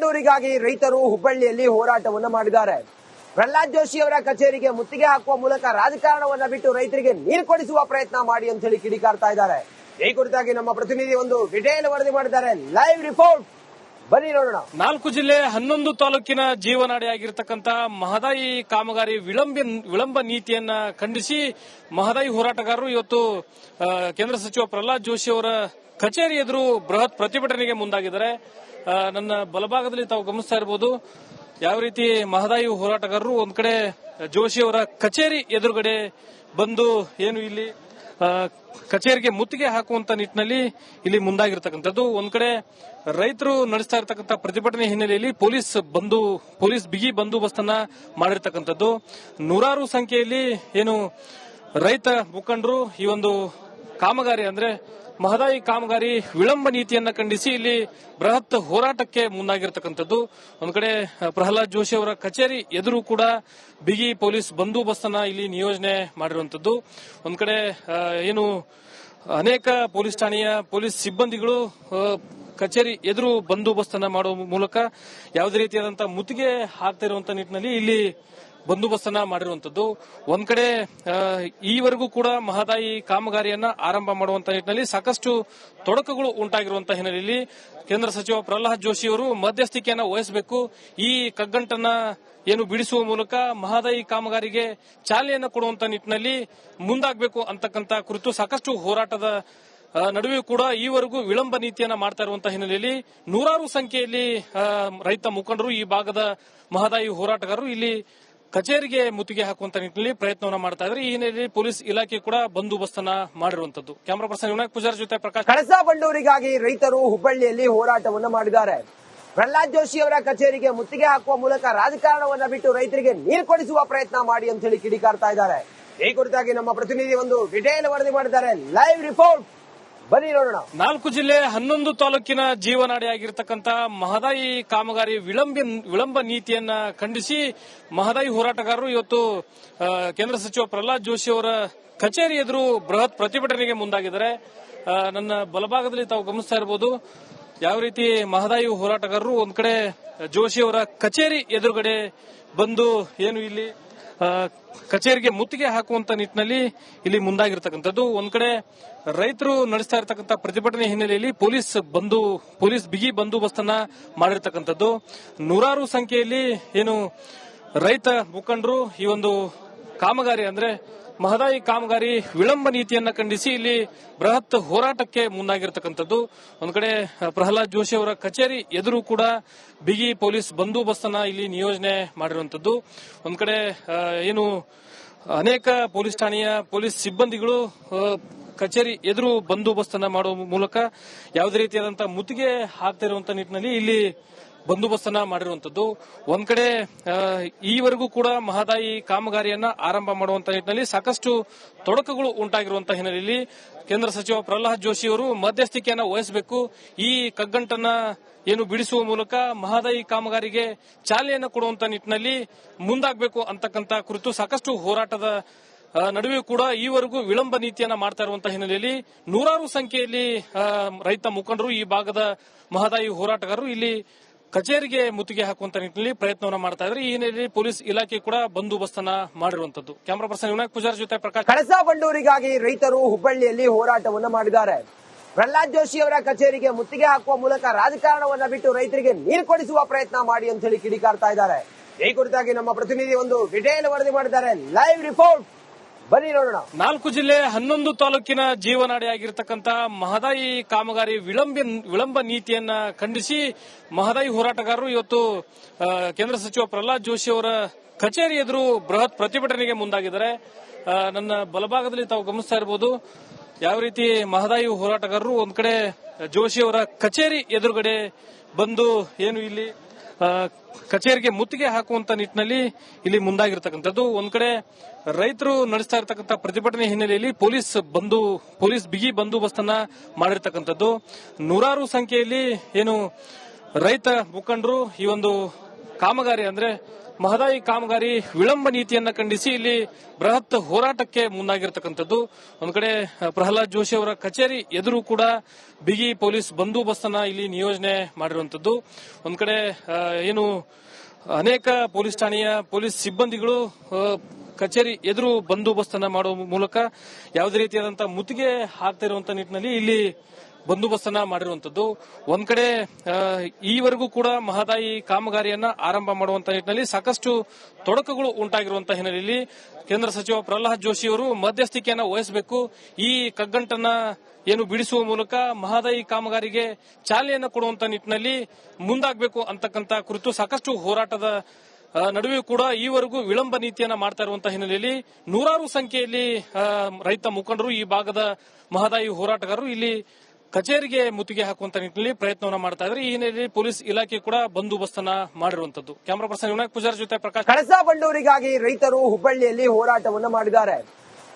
ಬಂಡೂರಿಗಾಗಿ ರೈತರು ಹುಬ್ಬಳ್ಳಿಯಲ್ಲಿ ಹೋರಾಟವನ್ನು ಮಾಡಿದ್ದಾರೆ. ಪ್ರಹ್ಲಾದ್ ಜೋಶಿ ಅವರ ಕಚೇರಿಗೆ ಮುತ್ತಿಗೆ ಹಾಕುವ ಮೂಲಕ ರಾಜಕಾರಣವನ್ನ ಬಿಟ್ಟು ರೈತರಿಗೆ ನೀರು ಕೊಡಿಸುವ ಪ್ರಯತ್ನ ಮಾಡಿ ಅಂತ ಹೇಳಿ ಕಿಡಿಕಾರ್ತಾ ಇದ್ದಾರೆ. ಈ ಕುರಿತಾಗಿ ನಮ್ಮ ಪ್ರತಿನಿಧಿ ಒಂದು ಡಿಟೇಲ್ ವರದಿ ಮಾಡಿದ್ದಾರೆ. Live report. ಬನ್ನಿ ನೋಡೋಣ. ನಾಲ್ಕು ಜಿಲ್ಲೆ ಹನ್ನೊಂದು ತಾಲೂಕಿನ ಜೀವನಾಡಿಯಾಗಿರ್ತಕ್ಕಂಥ ಮಹದಾಯಿ ಕಾಮಗಾರಿ ವಿಳಂಬ ವಿಳಂಬ ನೀತಿಯನ್ನ ಖಂಡಿಸಿ ಮಹದಾಯಿ ಹೋರಾಟಗಾರರು ಇವತ್ತು ಕೇಂದ್ರ ಸಚಿವ ಪ್ರಹ್ಲಾದ್ ಜೋಶಿ ಅವರ ಕಚೇರಿ ಎದುರು ಬೃಹತ್ ಪ್ರತಿಭಟನೆಗೆ ಮುಂದಾಗಿದ್ದಾರೆ. ನನ್ನ ಬಲಭಾಗದಲ್ಲಿ ತಾವು ಗಮನಿಸ್ತಾ ಇರಬಹುದು ಯಾವ ರೀತಿ ಮಹದಾಯಿ ಹೋರಾಟಗಾರರು ಒಂದ್ ಕಡೆ ಜೋಶಿ ಅವರ ಕಚೇರಿ ಎದುರುಗಡೆ ಬಂದು ಏನು ಇಲ್ಲಿ ಕಚೇರಿಗೆ ಮುತ್ತಿಗೆ ಹಾಕುವಂತ ನಿಟ್ಟಿನಲ್ಲಿ ಇಲ್ಲಿ ಮುಂದಾಗಿರ್ತಕ್ಕಂಥದ್ದು. ಒಂದ್ ಕಡೆ ರೈತರು ನಡೆಸ್ತಾ ಇರತಕ್ಕಂಥ ಪ್ರತಿಭಟನೆ ಹಿನ್ನೆಲೆಯಲ್ಲಿ ಪೊಲೀಸ್ ಬಂದು, ಪೊಲೀಸ್ ಬಿಗಿ ಬಂದೋಬಸ್ತನ್ನ ಮಾಡಿರ್ತಕ್ಕಂಥದ್ದು. ನೂರಾರು ಸಂಖ್ಯೆಯಲ್ಲಿ ಏನು ರೈತ ಮುಖಂಡರು ಈ ಒಂದು ಕಾಮಗಾರಿ ಅಂದ್ರೆ ಮಹದಾಯಿ ಕಾಮಗಾರಿ ವಿಳಂಬ ನೀತಿಯನ್ನ ಖಂಡಿಸಿ ಇಲ್ಲಿ ಬೃಹತ್ ಹೋರಾಟಕ್ಕೆ ಮುಂದಾಗಿರ್ತಕ್ಕಂಥದ್ದು. ಒಂದು ಕಡೆ ಪ್ರಹ್ಲಾದ್ ಜೋಶಿ ಅವರ ಕಚೇರಿ ಎದುರು ಕೂಡ ಬಿಗಿ ಪೊಲೀಸ್ ಬಂದೋಬಸ್ತನ್ನ ಇಲ್ಲಿ ನಿಯೋಜನೆ ಮಾಡಿರುವಂತದ್ದು ಒಂದು ಕಡೆ ಏನು ಅನೇಕ ಪೊಲೀಸ್ ಠಾಣೆಯ ಪೊಲೀಸ್ ಸಿಬ್ಬಂದಿಗಳು ಕಚೇರಿ ಎದುರು ಬಂದೋಬಸ್ತನ್ನ ಮಾಡುವ ಮೂಲಕ ಯಾವುದೇ ರೀತಿಯಾದಂತಹ ಮುತ್ತಿಗೆ ಹಾಕ್ತಾ ಇರುವಂತಹ ನಿಟ್ಟಿನಲ್ಲಿ ಇಲ್ಲಿ ಬಂದೋಬಸ್ತನ್ನ ಮಾಡಿರುವಂತದ್ದು ಒಂದ್ ಕಡೆ ಈವರೆಗೂ ಕೂಡ ಮಹದಾಯಿ ಕಾಮಗಾರಿಯನ್ನ ಆರಂಭ ಮಾಡುವಂತ ನಿಟ್ಟಿನಲ್ಲಿ ಸಾಕಷ್ಟು ತೊಡಕುಗಳು ಉಂಟಾಗಿರುವಂತಹ ಹಿನ್ನೆಲೆಯಲ್ಲಿ ಕೇಂದ್ರ ಸಚಿವ ಪ್ರಹ್ಲಾದ್ ಜೋಶಿ ಅವರು ಮಧ್ಯಸ್ಥಿಕೆಯನ್ನ ವಹಿಸಬೇಕು. ಈ ಕಗ್ಗಂಟನ್ನ ಏನು ಬಿಡಿಸುವ ಮೂಲಕ ಮಹದಾಯಿ ಕಾಮಗಾರಿಗೆ ಚಾಲನೆಯನ್ನು ಕೊಡುವಂತ ನಿಟ್ಟಿನಲ್ಲಿ ಮುಂದಾಗಬೇಕು ಅಂತಕ್ಕಂತ ಕುರಿತು ಸಾಕಷ್ಟು ಹೋರಾಟದ ನಡುವೆ ಕೂಡ ಈವರೆಗೂ ವಿಳಂಬ ನೀತಿಯನ್ನ ಮಾಡ್ತಾ ಇರುವಂತಹ ಹಿನ್ನೆಲೆಯಲ್ಲಿ ನೂರಾರು ಸಂಖ್ಯೆಯಲ್ಲಿ ರೈತ ಮುಖಂಡರು ಈ ಭಾಗದ ಮಹದಾಯಿ ಹೋರಾಟಗಾರರು ಇಲ್ಲಿ ಕಚೇರಿಗೆ ಮುತ್ತಿಗೆ ಹಾಕುವಂತ ನಿಟ್ಟಿನಲ್ಲಿ ಪ್ರಯತ್ನವನ್ನ ಮಾಡ್ತಾ ಇದ್ರೆ ಈ ಹಿನ್ನೆಲೆಯಲ್ಲಿ ಪೊಲೀಸ್ ಇಲಾಖೆ ಕೂಡ ಬಂದೋಬಸ್ತನ್ನ ಮಾಡಿರುವಂತದ್ದು. ಕ್ಯಾಮರಾ ಪರ್ಸನ್ ವಿನಾಯಕ್ ಪೂಜಾರಿ ಜೊತೆ ಪ್ರಕಾಶ್. ಕಳಸಾ ಬಂಡೂರಿಗಾಗಿ ರೈತರು ಹುಬ್ಬಳ್ಳಿಯಲ್ಲಿ ಹೋರಾಟವನ್ನ ಮಾಡಿದ್ದಾರೆ. ಪ್ರಹ್ಲಾದ್ ಜೋಶಿ ಅವರ ಕಚೇರಿಗೆ ಮುತ್ತಿಗೆ ಹಾಕುವ ಮೂಲಕ ರಾಜಕಾರಣವನ್ನ ಬಿಟ್ಟು ರೈತರಿಗೆ ನೀರು ಕೊಡಿಸುವ ಪ್ರಯತ್ನ ಮಾಡಿ ಅಂತ ಹೇಳಿ ಕಿಡಿಕಾರ್ತಾ ಇದ್ದಾರೆ. ಈ ಕುರಿತಾಗಿ ನಮ್ಮ ಪ್ರತಿನಿಧಿ ಒಂದು ಡಿಟೇಲ್ ವರದಿ ಮಾಡಿದ್ದಾರೆ. Live report. ಬನ್ನಿ ನೋಡೋಣ. ನಾಲ್ಕು ಜಿಲ್ಲೆ ಹನ್ನೊಂದು ತಾಲೂಕಿನ ಜೀವನಾಡಿಯಾಗಿರ್ತಕ್ಕಂಥ ಮಹದಾಯಿ ಕಾಮಗಾರಿ ವಿಳಂಬ ವಿಳಂಬ ನೀತಿಯನ್ನ ಖಂಡಿಸಿ ಮಹದಾಯಿ ಹೋರಾಟಗಾರರು ಇವತ್ತು ಕೇಂದ್ರ ಸಚಿವ ಪ್ರಹ್ಲಾದ್ ಜೋಶಿ ಅವರ ಕಚೇರಿ ಎದುರು ಬೃಹತ್ ಪ್ರತಿಭಟನೆಗೆ ಮುಂದಾಗಿದ್ದಾರೆ. ನನ್ನ ಬಲಭಾಗದಲ್ಲಿ ತಾವು ಗಮನಿಸ್ತಾ ಇರಬಹುದು ಯಾವ ರೀತಿ ಮಹದಾಯಿ ಹೋರಾಟಗಾರರು ಒಂದ್ ಕಡೆ ಜೋಶಿ ಅವರ ಕಚೇರಿ ಎದುರುಗಡೆ ಬಂದು ಏನು ಇಲ್ಲಿ ಕಚೇರಿಗೆ ಮುತ್ತಿಗೆ ಹಾಕುವಂತ ನಿಟ್ಟಿನಲ್ಲಿ ಇಲ್ಲಿ ಮುಂದಾಗಿರ್ತಕ್ಕಂಥದ್ದು. ಒಂದ್ ಕಡೆ ರೈತರು ನಡೆಸ್ತಾ ಇರತಕ್ಕಂತ ಪ್ರತಿಭಟನೆ ಹಿನ್ನೆಲೆಯಲ್ಲಿ ಪೊಲೀಸ್ ಬಂದು, ಪೊಲೀಸ್ ಬಿಗಿ ಬಂದೋಬಸ್ತನ್ನ ಮಾಡಿರ್ತಕ್ಕಂಥದ್ದು. ನೂರಾರು ಸಂಖ್ಯೆಯಲ್ಲಿ ಏನು ರೈತ ಮುಖಂಡರು ಈ ಒಂದು ಕಾಮಗಾರಿ ಅಂದ್ರೆ ಮಹದಾಯಿ ಕಾಮಗಾರಿ ವಿಳಂಬ ನೀತಿಯನ್ನ ಖಂಡಿಸಿ ಇಲ್ಲಿ ಬೃಹತ್ ಹೋರಾಟಕ್ಕೆ ಮುಂದಾಗಿರ್ತಕ್ಕಂಥದ್ದು. ಒಂದು ಕಡೆ ಪ್ರಹ್ಲಾದ್ ಜೋಶಿ ಅವರ ಕಚೇರಿ ಎದುರು ಕೂಡ ಬಿಗಿ ಪೊಲೀಸ್ ಬಂದೋಬಸ್ತನ್ನ ಇಲ್ಲಿ ನಿಯೋಜನೆ ಮಾಡಿರುವಂತದ್ದು ಒಂದು ಕಡೆ ಏನು, ಅನೇಕ ಪೊಲೀಸ್ ಠಾಣೆಯ ಪೊಲೀಸ್ ಸಿಬ್ಬಂದಿಗಳು ಕಚೇರಿ ಎದುರು ಬಂದೋಬಸ್ತನ್ನ ಮಾಡುವ ಮೂಲಕ ಯಾವುದೇ ರೀತಿಯಾದಂತಹ ಮುತ್ತಿಗೆ ಹಾಕ್ತಿರುವಂತಹ ನಿಟ್ಟಿನಲ್ಲಿ ಇಲ್ಲಿ ಬಂದೋಬಸ್ತನ್ನ ಮಾಡಿರುವಂತದ್ದು ಒಂದ್ ಕಡೆ ಈವರೆಗೂ ಕೂಡ ಮಹದಾಯಿ ಕಾಮಗಾರಿಯನ್ನ ಆರಂಭ ಮಾಡುವಂತ ನಿಟ್ಟಿನಲ್ಲಿ ಸಾಕಷ್ಟು ತೊಡಕುಗಳು ಉಂಟಾಗಿರುವಂತಹ ಹಿನ್ನೆಲೆಯಲ್ಲಿ ಕೇಂದ್ರ ಸಚಿವ ಪ್ರಹ್ಲಾದ್ ಜೋಶಿ ಅವರು ಮಧ್ಯಸ್ಥಿಕೆಯನ್ನ ವಹಿಸಬೇಕು. ಈ ಕಗ್ಗಂಟನ್ನ ಏನು ಬಿಡಿಸುವ ಮೂಲಕ ಮಹದಾಯಿ ಕಾಮಗಾರಿಗೆ ಚಾಲನೆಯನ್ನು ಕೊಡುವಂತ ನಿಟ್ಟಿನಲ್ಲಿ ಮುಂದಾಗಬೇಕು ಅಂತಕ್ಕಂತ ಕುರಿತು ಸಾಕಷ್ಟು ಹೋರಾಟದ ನಡುವೆ ಕೂಡ ಈವರೆಗೂ ವಿಳಂಬ ನೀತಿಯನ್ನ ಮಾಡ್ತಾ ಇರುವಂತಹ ಹಿನ್ನೆಲೆಯಲ್ಲಿ ನೂರಾರು ಸಂಖ್ಯೆಯಲ್ಲಿ ರೈತ ಮುಖಂಡರು ಈ ಭಾಗದ ಮಹದಾಯಿ ಹೋರಾಟಗಾರರು ಇಲ್ಲಿ ಕಚೇರಿಗೆ ಮುತ್ತಿಗೆ ಹಾಕುವಂತ ನಿಟ್ಟಿನಲ್ಲಿ ಪ್ರಯತ್ನವನ್ನ ಮಾಡ್ತಾ ಇದ್ದಾರೆ. ಈ ಹಿನ್ನೆಲೆಯಲ್ಲಿ ಪೊಲೀಸ್ ಇಲಾಖೆ ಕೂಡ ಬಂದೋಬಸ್ತನ್ನ ಮಾಡಿರುವಂತದ್ದು. ಕ್ಯಾಮರಾ ಪರ್ಸನ್ ವಿನಾಯಕ್ ಪೂಜಾರಿ ಜೊತೆ ಪ್ರಕಾಶ್. ಕಳಸಾ ಬಂಡೂರಿಗಾಗಿ ರೈತರು ಹುಬ್ಬಳ್ಳಿಯಲ್ಲಿ ಹೋರಾಟವನ್ನು ಮಾಡಿದ್ದಾರೆ. ಪ್ರಹ್ಲಾದ್ ಜೋಶಿ ಅವರ ಕಚೇರಿಗೆ ಮುತ್ತಿಗೆ ಹಾಕುವ ಮೂಲಕ ರಾಜಕಾರಣವನ್ನ ಬಿಟ್ಟು ರೈತರಿಗೆ ನೀರು ಕೊಡಿಸುವ ಪ್ರಯತ್ನ ಮಾಡಿ ಅಂತ ಹೇಳಿ ಕಿಡಿಕಾರ್ತಾ ಇದ್ದಾರೆ. ಈ ಕುರಿತಾಗಿ ನಮ್ಮ ಪ್ರತಿನಿಧಿ ಒಂದು ಡಿಟೇಲ್ ವರದಿ ಮಾಡಿದ್ದಾರೆ. Live report. ಬನ್ನಿ ನೋಡೋಣ. ನಾಲ್ಕು ಜಿಲ್ಲೆ ಹನ್ನೊಂದು ತಾಲೂಕಿನ ಜೀವನಾಡಿಯಾಗಿರ್ತಕ್ಕಂತಹ ಮಹದಾಯಿ ಕಾಮಗಾರಿ ವಿಳಂಬ ವಿಳಂಬ ನೀತಿಯನ್ನ ಖಂಡಿಸಿ ಮಹದಾಯಿ ಹೋರಾಟಗಾರರು ಇವತ್ತು ಕೇಂದ್ರ ಸಚಿವ ಪ್ರಹ್ಲಾದ್ ಜೋಶಿ ಅವರ ಕಚೇರಿ ಎದುರು ಬೃಹತ್ ಪ್ರತಿಭಟನೆಗೆ ಮುಂದಾಗಿದ್ದಾರೆ. ನನ್ನ ಬಲಭಾಗದಲ್ಲಿ ತಾವು ಗಮನಿಸ್ತಾ ಇರಬಹುದು ಯಾವ ರೀತಿ ಮಹದಾಯಿ ಹೋರಾಟಗಾರರು ಒಂದ್ ಕಡೆ ಜೋಶಿ ಅವರ ಕಚೇರಿ ಎದುರುಗಡೆ ಬಂದು ಏನು ಇಲ್ಲಿ ಕಚೇರಿಗೆ ಮುತ್ತಿಗೆ ಹಾಕುವಂತ ನಿಟ್ಟಿನಲ್ಲಿ ಇಲ್ಲಿ ಮುಂದಾಗಿರ್ತಕ್ಕಂಥದ್ದು. ಒಂದ್ ಕಡೆ ರೈತರು ನಡೆಸ್ತಾ ಇರತಕ್ಕಂಥ ಪ್ರತಿಭಟನೆ ಹಿನ್ನೆಲೆಯಲ್ಲಿ ಪೊಲೀಸ್ ಬಂದು, ಪೊಲೀಸ್ ಬಿಗಿ ಬಂದೋಬಸ್ತನ್ನ ಮಾಡಿರ್ತಕ್ಕಂಥದ್ದು. ನೂರಾರು ಸಂಖ್ಯೆಯಲ್ಲಿ ಏನು ರೈತ ಮುಖಂಡರು ಈ ಒಂದು ಕಾಮಗಾರಿ ಅಂದ್ರೆ ಮಹದಾಯಿ ಕಾಮಗಾರಿ ವಿಳಂಬ ನೀತಿಯನ್ನ ಖಂಡಿಸಿ ಇಲ್ಲಿ ಬೃಹತ್ ಹೋರಾಟಕ್ಕೆ ಮುಂದಾಗಿರ್ತಕ್ಕಂಥದ್ದು. ಒಂದು ಕಡೆ ಪ್ರಹ್ಲಾದ್ ಜೋಶಿ ಅವರ ಕಚೇರಿ ಎದುರು ಕೂಡ ಬಿಗಿ ಪೊಲೀಸ್ ಬಂದೋಬಸ್ತನ್ನ ಇಲ್ಲಿ ನಿಯೋಜನೆ ಮಾಡಿರುವಂತದ್ದು ಒಂದು ಕಡೆ ಏನು ಅನೇಕ ಪೊಲೀಸ್ ಠಾಣೆಯ ಪೊಲೀಸ್ ಸಿಬ್ಬಂದಿಗಳು ಕಚೇರಿ ಎದುರು ಬಂದೋಬಸ್ತನ್ನ ಮಾಡುವ ಮೂಲಕ ಯಾವುದೇ ರೀತಿಯಾದಂತಹ ಮುತ್ತಿಗೆ ಹಾಕ್ತಿರುವಂತ ನಿಟ್ಟಿನಲ್ಲಿ ಇಲ್ಲಿ ಬಂದೋಬಸ್ತನ್ನ ಮಾಡಿರುವಂತದ್ದು ಒಂದ್ ಕಡೆ ಈವರೆಗೂ ಕೂಡ ಮಹದಾಯಿ ಕಾಮಗಾರಿಯನ್ನ ಆರಂಭ ಮಾಡುವಂತ ನಿಟ್ಟಿನಲ್ಲಿ ಸಾಕಷ್ಟು ತೊಡಕುಗಳು ಉಂಟಾಗಿರುವಂತಹ ಹಿನ್ನೆಲೆಯಲ್ಲಿ ಕೇಂದ್ರ ಸಚಿವ ಪ್ರಹ್ಲಾದ್ ಜೋಶಿ ಅವರು ಮಧ್ಯಸ್ಥಿಕೆಯನ್ನ ವಹಿಸಬೇಕು. ಈ ಕಗ್ಗಂಟನ್ನ ಏನು ಬಿಡಿಸುವ ಮೂಲಕ ಮಹದಾಯಿ ಕಾಮಗಾರಿಗೆ ಚಾಲನೆಯನ್ನು ಕೊಡುವಂತ ನಿಟ್ಟಿನಲ್ಲಿ ಮುಂದಾಗಬೇಕು ಅಂತಕ್ಕಂತ ಕುರಿತು ಸಾಕಷ್ಟು ಹೋರಾಟದ ನಡುವೆ ಕೂಡ ಈವರೆಗೂ ವಿಳಂಬ ನೀತಿಯನ್ನ ಮಾಡ್ತಾ ಇರುವಂತಹ ಹಿನ್ನೆಲೆಯಲ್ಲಿ ನೂರಾರು ಸಂಖ್ಯೆಯಲ್ಲಿ ರೈತ ಮುಖಂಡರು ಈ ಭಾಗದ ಮಹದಾಯಿ ಹೋರಾಟಗಾರರು ಇಲ್ಲಿ ಕಚೇರಿಗೆ ಮುತ್ತಿಗೆ ಹಾಕುವಂತ ನಿಟ್ಟಿನಲ್ಲಿ ಪ್ರಯತ್ನವನ್ನ ಮಾಡ್ತಾ ಇದ್ರೆ ಈ ಹಿನ್ನೆಲೆಯಲ್ಲಿ ಪೊಲೀಸ್ ಇಲಾಖೆ ಕೂಡ ಬಂದೋಬಸ್ತನ್ನ ಮಾಡಿರುವಂತದ್ದು. ಕ್ಯಾಮರಾ ಪರ್ಸನ್ ವಿನಾಯಕ್ ಪೂಜಾರಿ ಜೊತೆ ಪ್ರಕಾಶ್. ಕಳಸಾ ಬಂಡೂರಿಗಾಗಿ ರೈತರು ಹುಬ್ಬಳ್ಳಿಯಲ್ಲಿ ಹೋರಾಟವನ್ನ ಮಾಡಿದ್ದಾರೆ.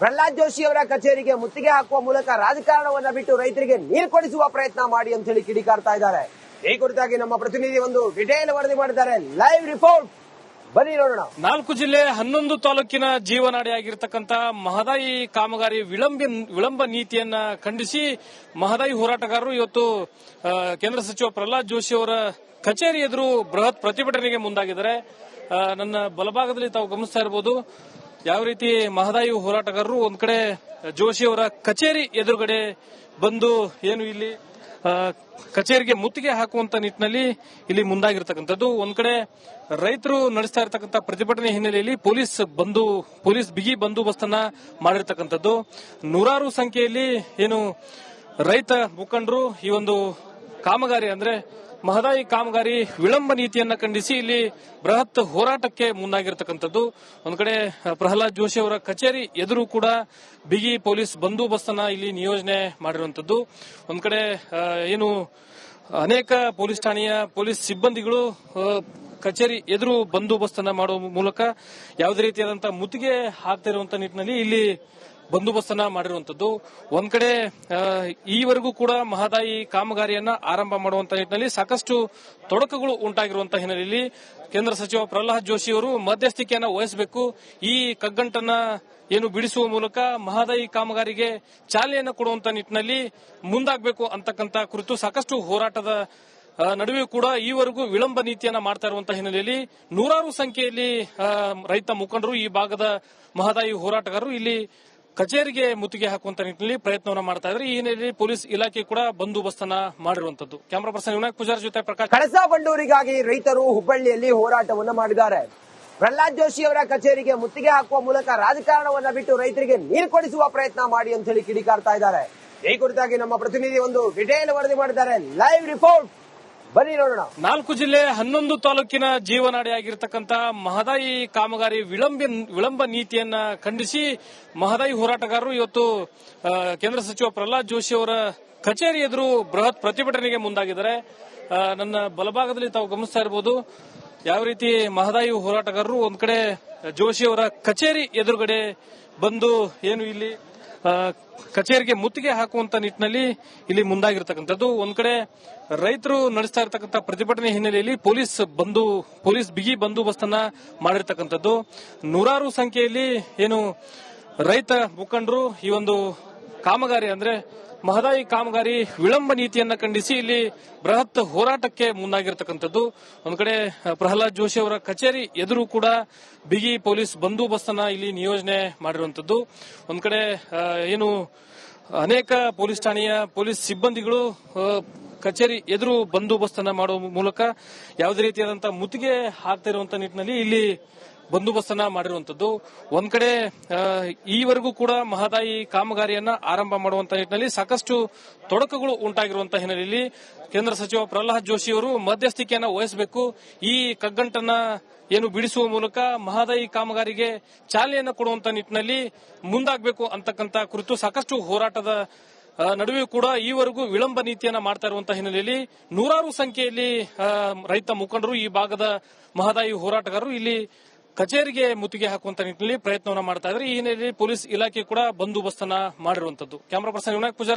ಪ್ರಹ್ಲಾದ್ ಜೋಶಿ ಅವರ ಕಚೇರಿಗೆ ಮುತ್ತಿಗೆ ಹಾಕುವ ಮೂಲಕ ರಾಜಕಾರಣವನ್ನ ಬಿಟ್ಟು ರೈತರಿಗೆ ನೀರು ಕೊಡಿಸುವ ಪ್ರಯತ್ನ ಮಾಡಿ ಅಂತ ಹೇಳಿ ಕಿಡಿಕಾರ್ತಾ ಇದ್ದಾರೆ. ಈ ಕುರಿತಾಗಿ ನಮ್ಮ ಪ್ರತಿನಿಧಿ ಒಂದು ಡಿಟೇಲ್ ವರದಿ ಮಾಡಿದ್ದಾರೆ. Live report. ಬನ್ನಿ ನೋಡೋಣ. ನಾಲ್ಕು ಜಿಲ್ಲೆ ಹನ್ನೊಂದು ತಾಲೂಕಿನ ಜೀವನಾಡಿಯಾಗಿರ್ತಕ್ಕಂಥ ಮಹದಾಯಿ ಕಾಮಗಾರಿ ವಿಳಂಬ ವಿಳಂಬ ನೀತಿಯನ್ನ ಖಂಡಿಸಿ ಮಹದಾಯಿ ಹೋರಾಟಗಾರರು ಇವತ್ತು ಕೇಂದ್ರ ಸಚಿವ ಪ್ರಹ್ಲಾದ್ ಜೋಶಿ ಅವರ ಕಚೇರಿ ಎದುರು ಬೃಹತ್ ಪ್ರತಿಭಟನೆಗೆ ಮುಂದಾಗಿದ್ದಾರೆ. ನನ್ನ ಬಲಭಾಗದಲ್ಲಿ ತಾವು ಗಮನಿಸ್ತಾ ಇರಬಹುದು ಯಾವ ರೀತಿ ಮಹದಾಯಿ ಹೋರಾಟಗಾರರು ಒಂದ್ ಕಡೆ ಜೋಶಿ ಅವರ ಕಚೇರಿ ಎದುರುಗಡೆ ಬಂದು ಏನು ಇಲ್ಲಿ ಕಚೇರಿಗೆ ಮುತ್ತಿಗೆ ಹಾಕುವಂತ ನಿಟ್ಟಿನಲ್ಲಿ ಇಲ್ಲಿ ಮುಂದಾಗಿರ್ತಕ್ಕಂಥದ್ದು. ಒಂದ್ ಕಡೆ ರೈತರು ನಡೆಸ್ತಾ ಇರತಕ್ಕಂತ ಪ್ರತಿಭಟನೆ ಹಿನ್ನೆಲೆಯಲ್ಲಿ ಪೊಲೀಸ್ ಬಂದು, ಪೊಲೀಸ್ ಬಿಗಿ ಬಂದೋಬಸ್ತನ್ನ ಮಾಡಿರ್ತಕ್ಕಂಥದ್ದು. ನೂರಾರು ಸಂಖ್ಯೆಯಲ್ಲಿ ಏನು ರೈತ ಮುಖಂಡರು ಈ ಒಂದು ಕಾಮಗಾರಿ ಅಂದ್ರೆ ಮಹದಾಯಿ ಕಾಮಗಾರಿ ವಿಳಂಬ ನೀತಿಯನ್ನ ಖಂಡಿಸಿ ಇಲ್ಲಿ ಬೃಹತ್ ಹೋರಾಟಕ್ಕೆ ಮುಂದಾಗಿರ್ತಕ್ಕಂಥದ್ದು. ಒಂದು ಕಡೆ ಪ್ರಹ್ಲಾದ್ ಜೋಶಿ ಅವರ ಕಚೇರಿ ಎದುರು ಕೂಡ ಬಿಗಿ ಪೊಲೀಸ್ ಬಂದೋಬಸ್ತನ್ನ ಇಲ್ಲಿ ನಿಯೋಜನೆ ಮಾಡಿರುವಂತದ್ದು ಒಂದು ಕಡೆ ಏನು, ಅನೇಕ ಪೊಲೀಸ್ ಠಾಣೆಯ ಪೊಲೀಸ್ ಸಿಬ್ಬಂದಿಗಳು ಕಚೇರಿ ಎದುರು ಬಂದೋಬಸ್ತನ್ನ ಮಾಡುವ ಮೂಲಕ ಯಾವುದೇ ರೀತಿಯಾದಂತಹ ಮುತ್ತಿಗೆ ಹಾಕ್ತಿರುವಂತ ನಿಟ್ಟಿನಲ್ಲಿ ಇಲ್ಲಿ ಬಂದೋಬಸ್ತನ್ನ ಮಾಡಿರುವಂತದ್ದು ಒಂದ್ ಕಡೆ ಈವರೆಗೂ ಕೂಡ ಮಹದಾಯಿ ಕಾಮಗಾರಿಯನ್ನ ಆರಂಭ ಮಾಡುವಂತ ನಿಟ್ಟಿನಲ್ಲಿ ಸಾಕಷ್ಟು ತೊಡಕುಗಳು ಉಂಟಾಗಿರುವಂತಹ ಹಿನ್ನೆಲೆಯಲ್ಲಿ ಕೇಂದ್ರ ಸಚಿವ ಪ್ರಹ್ಲಾದ್ ಜೋಶಿ ಅವರು ಮಧ್ಯಸ್ಥಿಕೆಯನ್ನ ವಹಿಸಬೇಕು. ಈ ಕಗ್ಗಂಟನ್ನ ಏನು ಬಿಡಿಸುವ ಮೂಲಕ ಮಹದಾಯಿ ಕಾಮಗಾರಿಗೆ ಚಾಲನೆಯನ್ನು ಕೊಡುವಂತ ನಿಟ್ಟಿನಲ್ಲಿ ಮುಂದಾಗಬೇಕು ಅಂತಕ್ಕಂತ ಕುರಿತು ಸಾಕಷ್ಟು ಹೋರಾಟದ ನಡುವೆ ಕೂಡ ಈವರೆಗೂ ವಿಳಂಬ ನೀತಿಯನ್ನ ಮಾಡ್ತಾ ಇರುವಂತಹ ಹಿನ್ನೆಲೆಯಲ್ಲಿ ನೂರಾರು ಸಂಖ್ಯೆಯಲ್ಲಿ ರೈತ ಮುಖಂಡರು ಈ ಭಾಗದ ಮಹದಾಯಿ ಹೋರಾಟಗಾರರು ಇಲ್ಲಿ ಕಚೇರಿಗೆ ಮುತ್ತಿಗೆ ಹಾಕುವಂತ ನಿಟ್ಟಿನಲ್ಲಿ ಪ್ರಯತ್ನವನ್ನ ಮಾಡ್ತಾ ಇದ್ದಾರೆ. ಈ ಹಿನ್ನೆಲೆಯಲ್ಲಿ ಪೊಲೀಸ್ ಇಲಾಖೆ ಕೂಡ ಬಂದೋಬಸ್ತನ್ನ ಮಾಡಿರುವಂತದ್ದು. ಕ್ಯಾಮರಾ ಪರ್ಸನ್ ವಿನಾಯಕ್ ಪೂಜಾರಿ ಜೊತೆ ಪ್ರಕಾಶ್. ಕಳಸಾ ಬಂಡೂರಿಗಾಗಿ ರೈತರು ಹುಬ್ಬಳ್ಳಿಯಲ್ಲಿ ಹೋರಾಟವನ್ನು ಮಾಡಿದ್ದಾರೆ. ಪ್ರಹ್ಲಾದ್ ಜೋಶಿ ಅವರ ಕಚೇರಿಗೆ ಮುತ್ತಿಗೆ ಹಾಕುವ ಮೂಲಕ ರಾಜಕಾರಣವನ್ನ ಬಿಟ್ಟು ರೈತರಿಗೆ ನೀರು ಕೊಡಿಸುವ ಪ್ರಯತ್ನ ಮಾಡಿ ಅಂತ ಹೇಳಿ ಕಿಡಿಕಾರ್ತಾ ಇದ್ದಾರೆ. ಈ ಕುರಿತಾಗಿ ನಮ್ಮ ಪ್ರತಿನಿಧಿ ಒಂದು ಡಿಟೇಲ್ ವರದಿ ಮಾಡಿದ್ದಾರೆ. Live report. ಬನ್ನಿ ನೋಡೋಣ. ನಾಲ್ಕು ಜಿಲ್ಲೆ ಹನ್ನೊಂದು ತಾಲೂಕಿನ ಜೀವನಾಡಿಯಾಗಿರ್ತಕ್ಕಂತಹ ಮಹದಾಯಿ ಕಾಮಗಾರಿ ವಿಳಂಬ ವಿಳಂಬ ನೀತಿಯನ್ನ ಖಂಡಿಸಿ ಮಹದಾಯಿ ಹೋರಾಟಗಾರರು ಇವತ್ತು ಕೇಂದ್ರ ಸಚಿವ ಪ್ರಹ್ಲಾದ್ ಜೋಶಿ ಅವರ ಕಚೇರಿ ಎದುರು ಬೃಹತ್ ಪ್ರತಿಭಟನೆಗೆ ಮುಂದಾಗಿದ್ದಾರೆ. ನನ್ನ ಬಲಭಾಗದಲ್ಲಿ ತಾವು ಗಮನಿಸ್ತಾ ಇರಬಹುದು ಯಾವ ರೀತಿ ಮಹದಾಯಿ ಹೋರಾಟಗಾರರು ಒಂದ್ ಕಡೆ ಜೋಶಿ ಅವರ ಕಚೇರಿ ಎದುರುಗಡೆ ಬಂದು ಏನು ಇಲ್ಲಿ ಕಚೇರಿಗೆ ಮುತ್ತಿಗೆ ಹಾಕುವಂತ ನಿಟ್ಟಿನಲ್ಲಿ ಇಲ್ಲಿ ಮುಂದಾಗಿರ್ತಕ್ಕಂಥದ್ದು. ಒಂದ್ ಕಡೆ ರೈತರು ನಡೆಸ್ತಾ ಇರತಕ್ಕಂಥ ಪ್ರತಿಭಟನೆ ಹಿನ್ನೆಲೆಯಲ್ಲಿ ಪೊಲೀಸ್ ಬಂದು, ಪೊಲೀಸ್ ಬಿಗಿ ಬಂದೋಬಸ್ತನ್ನ ಮಾಡಿರ್ತಕ್ಕಂಥದ್ದು. ನೂರಾರು ಸಂಖ್ಯೆಯಲ್ಲಿ ಏನು ರೈತ ಮುಖಂಡರು ಈ ಒಂದು ಕಾಮಗಾರಿ ಅಂದ್ರೆ ಮಹದಾಯಿ ಕಾಮಗಾರಿ ವಿಳಂಬ ನೀತಿಯನ್ನ ಖಂಡಿಸಿ ಇಲ್ಲಿ ಬೃಹತ್ ಹೋರಾಟಕ್ಕೆ ಮುಂದಾಗಿರ್ತಕ್ಕಂಥದ್ದು. ಒಂದು ಕಡೆ ಪ್ರಹ್ಲಾದ್ ಜೋಶಿ ಅವರ ಕಚೇರಿ ಎದುರು ಕೂಡ ಬಿಗಿ ಪೊಲೀಸ್ ಬಂದೋಬಸ್ತನ್ನ ಇಲ್ಲಿ ನಿಯೋಜನೆ ಮಾಡಿರುವಂತದ್ದು ಒಂದು ಕಡೆ ಏನು ಅನೇಕ ಪೊಲೀಸ್ ಠಾಣೆಯ ಪೊಲೀಸ್ ಸಿಬ್ಬಂದಿಗಳು ಕಚೇರಿ ಎದುರು ಬಂದೋಬಸ್ತನ್ನ ಮಾಡುವ ಮೂಲಕ ಯಾವುದೇ ರೀತಿಯಾದಂತಹ ಮುತ್ತಿಗೆ ಹಾಕ್ತಿರುವಂತ ನಿಟ್ಟಿನಲ್ಲಿ ಇಲ್ಲಿ ಬಂದೋಬಸ್ತನ್ನ ಮಾಡಿರುವಂತದ್ದು ಒಂದ್ ಕಡೆ ಈವರೆಗೂ ಕೂಡ ಮಹದಾಯಿ ಕಾಮಗಾರಿಯನ್ನ ಆರಂಭ ಮಾಡುವಂತ ನಿಟ್ಟಿನಲ್ಲಿ ಸಾಕಷ್ಟು ತೊಡಕುಗಳು ಉಂಟಾಗಿರುವಂತಹ ಹಿನ್ನೆಲೆಯಲ್ಲಿ ಕೇಂದ್ರ ಸಚಿವ ಪ್ರಹ್ಲಾದ್ ಜೋಶಿ ಅವರು ಮಧ್ಯಸ್ಥಿಕೆಯನ್ನ ವಹಿಸಬೇಕು. ಈ ಕಗ್ಗಂಟನ್ನ ಏನು ಬಿಡಿಸುವ ಮೂಲಕ ಮಹದಾಯಿ ಕಾಮಗಾರಿಗೆ ಚಾಲನೆಯನ್ನು ಕೊಡುವಂತ ನಿಟ್ಟಿನಲ್ಲಿ ಮುಂದಾಗಬೇಕು ಅಂತಕ್ಕಂತ ಕುರಿತು ಸಾಕಷ್ಟು ಹೋರಾಟದ ನಡುವೆ ಕೂಡ ಈವರೆಗೂ ವಿಳಂಬ ನೀತಿಯನ್ನ ಮಾಡ್ತಾ ಇರುವಂತಹ ಹಿನ್ನೆಲೆಯಲ್ಲಿ ನೂರಾರು ಸಂಖ್ಯೆಯಲ್ಲಿ ರೈತ ಮುಖಂಡರು ಈ ಭಾಗದ ಮಹದಾಯಿ ಹೋರಾಟಗಾರರು ಇಲ್ಲಿ ಕಚೇರಿಗೆ ಮುತ್ತಿಗೆ ಹಾಕುವಂತ ನಿಟ್ಟಿನಲ್ಲಿ ಪ್ರಯತ್ನವನ್ನ ಮಾಡ್ತಾ ಇದ್ರೆ. ಈ ಹಿನ್ನೆಲೆಯಲ್ಲಿ ಪೊಲೀಸ್ ಇಲಾಖೆ ಕೂಡ ಬಂದೋಬಸ್ತನ್ನ ಮಾಡಿರುವಂತದ್ದು. Camera person Vinayak Poojary